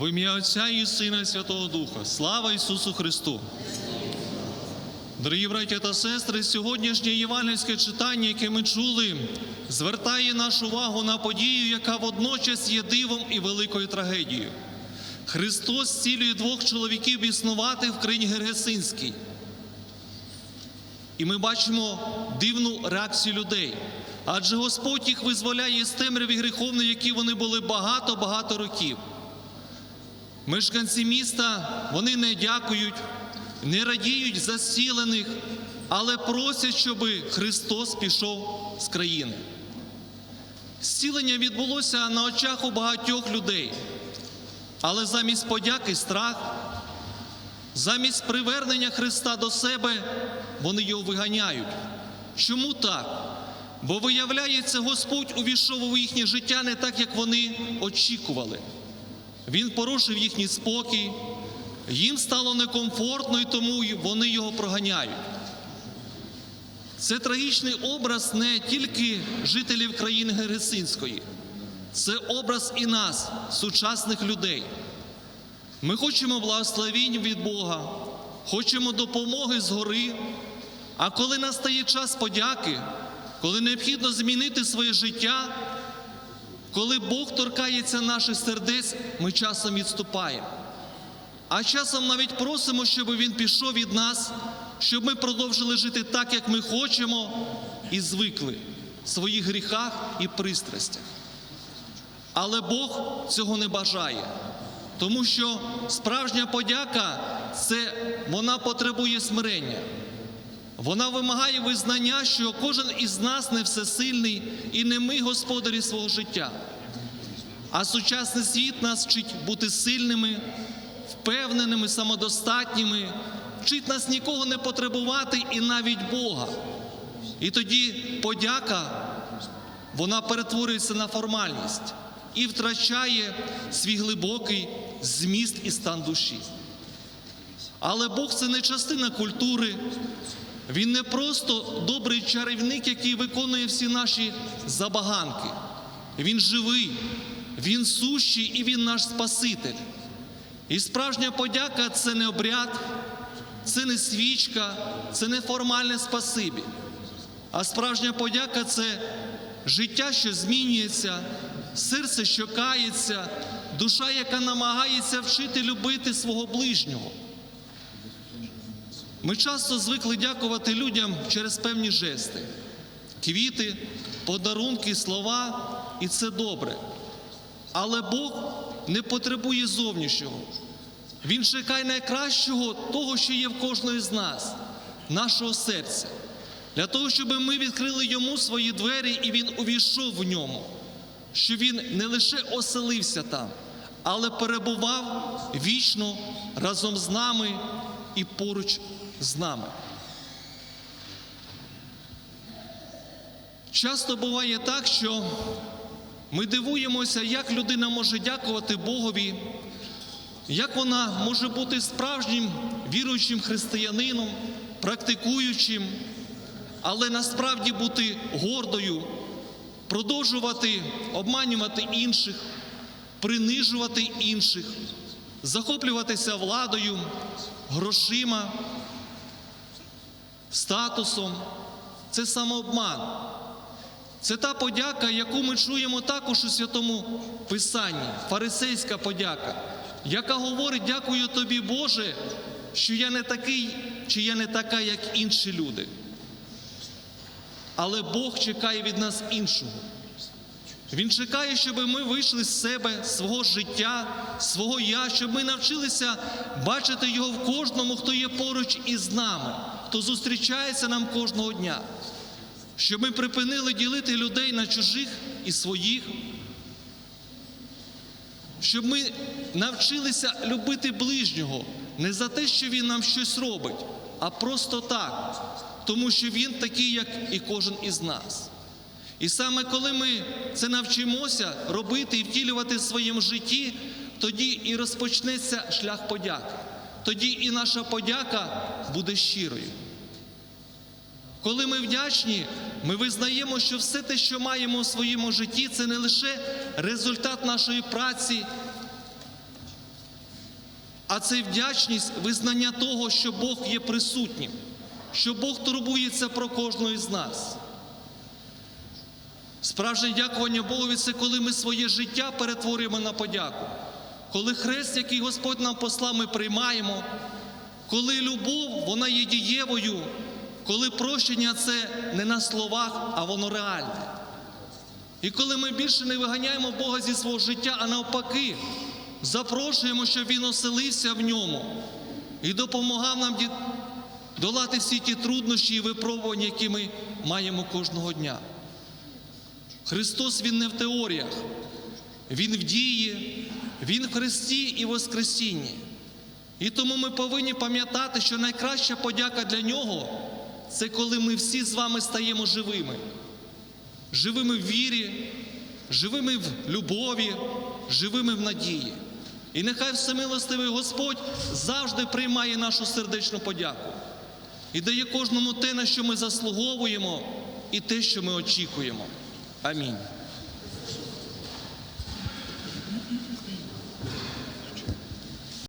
В ім'я Отця і Сина і Святого Духа. Слава Ісусу Христу! Дорогі браті та сестри, сьогоднішнє євангельське читання, яке ми чули, звертає нашу увагу на подію, яка водночас є дивом і великою трагедією. Христос зцілює двох чоловіків біснуватих в країні Гергесинській. І ми бачимо дивну реакцію людей. Адже Господь їх визволяє з темряви гріховної, які вони були багато-багато років. Мешканці міста вони не дякують, не радіють за зцілених, але просять, щоб Христос пішов з країни. Зцілення відбулося на очах у багатьох людей, але замість подяки страх, замість привернення Христа до себе вони його виганяють. Чому так? Бо виявляється, Господь увійшов у їхнє життя не так, як вони очікували. Він порушив їхній спокій, їм стало некомфортно, і тому вони його проганяють. Це трагічний образ не тільки жителів країни Гересинської, це образ і нас, сучасних людей. Ми хочемо благословінь від Бога, хочемо допомоги згори. А коли настає час подяки, коли необхідно змінити своє життя, коли Бог торкається наших сердець, ми часом відступаємо. А часом навіть просимо, щоб Він пішов від нас, щоб ми продовжили жити так, як ми хочемо, і звикли в своїх гріхах і пристрастях. Але Бог цього не бажає, тому що справжня подяка це вона потребує смирення. Вона вимагає визнання, що кожен із нас не всесильний і не ми господарі свого життя. А сучасний світ нас вчить бути сильними, впевненими, самодостатніми, вчить нас нікого не потребувати і навіть Бога. І тоді подяка, вона перетворюється на формальність і втрачає свій глибокий зміст і стан душі. Але Бог це не частина культури, він не просто добрий чарівник, який виконує всі наші забаганки. Він живий, він сущий і він наш Спаситель. І справжня подяка це не обряд, це не свічка, це не формальне спасибі. А справжня подяка це життя, що змінюється, серце, що кається, душа, яка намагається вчити любити свого ближнього. Ми часто звикли дякувати людям через певні жести, квіти, подарунки, слова, і це добре. Але Бог не потребує зовнішнього. Він чекає найкращого того, що є в кожної з нас, нашого серця, для того, щоб ми відкрили йому свої двері і він увійшов в ньому, щоб він не лише оселився там, але перебував вічно разом з нами і поруч з нами. Часто буває так, що ми дивуємося, як людина може дякувати Богові, як вона може бути справжнім віруючим християнином, практикуючим, але насправді бути гордою, продовжувати обманювати інших, принижувати інших, захоплюватися владою, грошима, статусом. Це самообман. Це та подяка, яку ми чуємо також у святому Писанні, фарисейська подяка, яка говорить: дякую тобі, Боже, що я не такий чи я не така, як інші люди. Але Бог чекає від нас іншого. Він чекає, щоб ми вийшли з себе, свого життя, свого я, щоб ми навчилися бачити його в кожному, хто є поруч із нами, хто зустрічається нам кожного дня. Щоб ми припинили ділити людей на чужих і своїх, щоб ми навчилися любити ближнього не за те, що він нам щось робить, а просто так, тому що він такий, як і кожен із нас. І саме коли ми це навчимося робити і втілювати в своєму житті, тоді і розпочнеться шлях подяки. Тоді і наша подяка буде щирою. Коли ми вдячні, ми визнаємо, що все те, що маємо у своєму житті, це не лише результат нашої праці, а це вдячність визнання того, що Бог є присутнім, що Бог турбується про кожного із нас. Справжнє дякування Богові це коли ми своє життя перетворюємо на подяку, коли хрест, який Господь нам послав, ми приймаємо, коли любов, вона є дієвою, коли прощення це не на словах, а воно реальне. І коли ми більше не виганяємо Бога зі свого життя, а навпаки, запрошуємо, щоб Він оселився в ньому і допомагав нам долати всі ті труднощі і випробування, які ми маємо кожного дня. Христос Він не в теоріях, Він в дії, Він в Христі і Воскресінні. І тому ми повинні пам'ятати, що найкраща подяка для Нього це коли ми всі з вами стаємо живими. Живими в вірі, живими в любові, живими в надії. І нехай всемилостивий Господь завжди приймає нашу сердечну подяку і дає кожному те, на що ми заслуговуємо, і те, що ми очікуємо. Амінь.